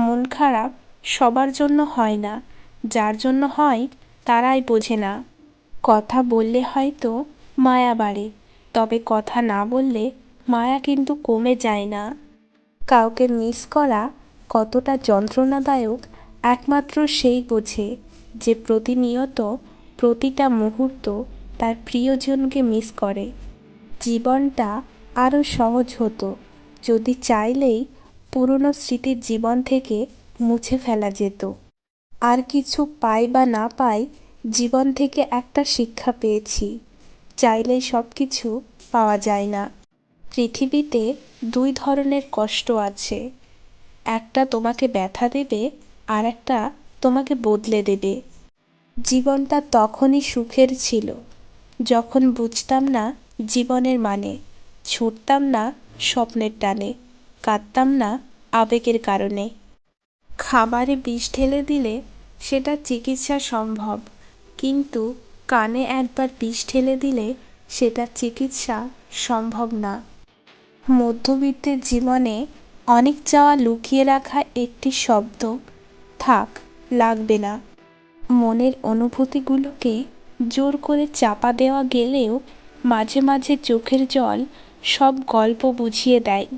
মন খারাপ সবার জন্য হয় না। যার জন্য হয়, তারাই বোঝে না। কথা বললে হয়তো মায়া বাড়ে, তবে কথা না বললে মায়া কিন্তু কমে যায় না। কাউকে মিস করা কতটা যন্ত্রণাদায়ক একমাত্র সেই বোঝে যে প্রতিনিয়ত প্রতিটা মুহূর্ত তার প্রিয়জনকে মিস করে। জীবনটা আরও সহজ হতো, যদি চাইলেই পুরনো স্মৃতির জীবন থেকে মুছে ফেলা যেত। আর কিছু পাই বা না পাই জীবন থেকে একটা শিক্ষা পেয়েছি। চাইলেই সব কিছু পাওয়া যায় না। পৃথিবীতে দুই ধরনের কষ্ট আছে। একটা তোমাকে ব্যথা দেবে, আর একটা তোমাকে বদলে দেবে। জীবনটা তখনই সুখের ছিল, যখন বুঝতাম না জীবনের মানে ছুটতাম না স্বপ্নের টানে। কাঁদতাম না আবেগের কারণে। খাবারে বিষ ঢেলে দিলে সেটা চিকিৎসা সম্ভব, কিন্তু কানে একবার বিষ ঢেলে দিলে সেটা চিকিৎসা সম্ভব না। মধ্যবিত্তের জীবনে অনেক চাওয়া লুকিয়ে রাখা একটি শব্দ, থাক, লাগবে না। মনের অনুভূতিগুলোকে জোর করে চাপা দেওয়া গেলেও মাঝে মাঝে চোখের জল সব গল্প বুঝিয়ে দেয়।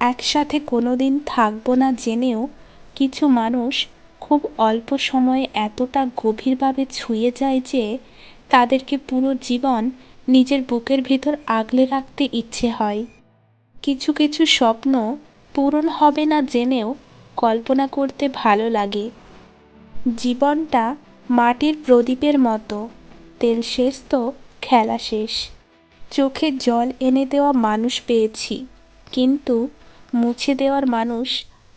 একসাথে কোনো দিন থাকব না জেনেও কিছু মানুষ খুব অল্প সময়ে এতটা গভীরভাবে ছুঁয়ে যায় যে তাদেরকে পুরো জীবন নিজের বুকের ভিতর আগলে রাখতে ইচ্ছে হয়। কিছু কিছু স্বপ্ন পূরণ হবে না জেনেও কল্পনা করতে ভালো লাগে। জীবনটা মাটির প্রদীপের মতো, তেল শেষ তো খেলা শেষ। চোখে জল এনে দেওয়া মানুষ পেয়েছি, কিন্তু মুছে দেওয়ার মানুষ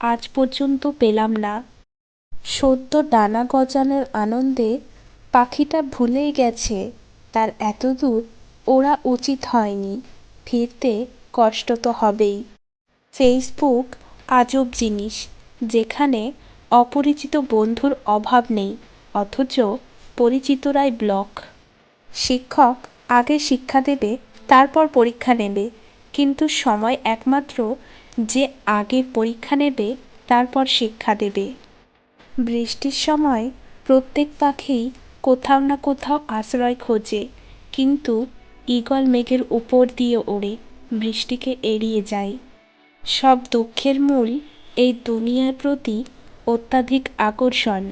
আজ পর্যন্ত পেলাম না। সদ্য ডানা গজানোর আনন্দে পাখিটা ভুলেই গেছে, তার এত দূর ওরা উচিত হয়নি, ফিরতে কষ্ট তো হবেই। ফেসবুক আজব জিনিস, যেখানে অপরিচিত বন্ধুর অভাব নেই, অথচ পরিচিতরাই ব্লক শিক্ষক আগে শিক্ষা দেবে, তারপর পরীক্ষা নেবে, কিন্তু সময় একমাত্র যে আগে পরীক্ষা নেবে, তারপর শিক্ষা দেবে। বৃষ্টির সময় প্রত্যেক পাখি কোথাও না কোথাও আশ্রয় খোঁজে, কিন্তু ঈগল মেঘের উপর দিয়ে ওড়ে, বৃষ্টিকে এড়িয়ে যায়। সব দুঃখের মূল এই দুনিয়ার প্রতি অত্যাধিক আকর্ষণ।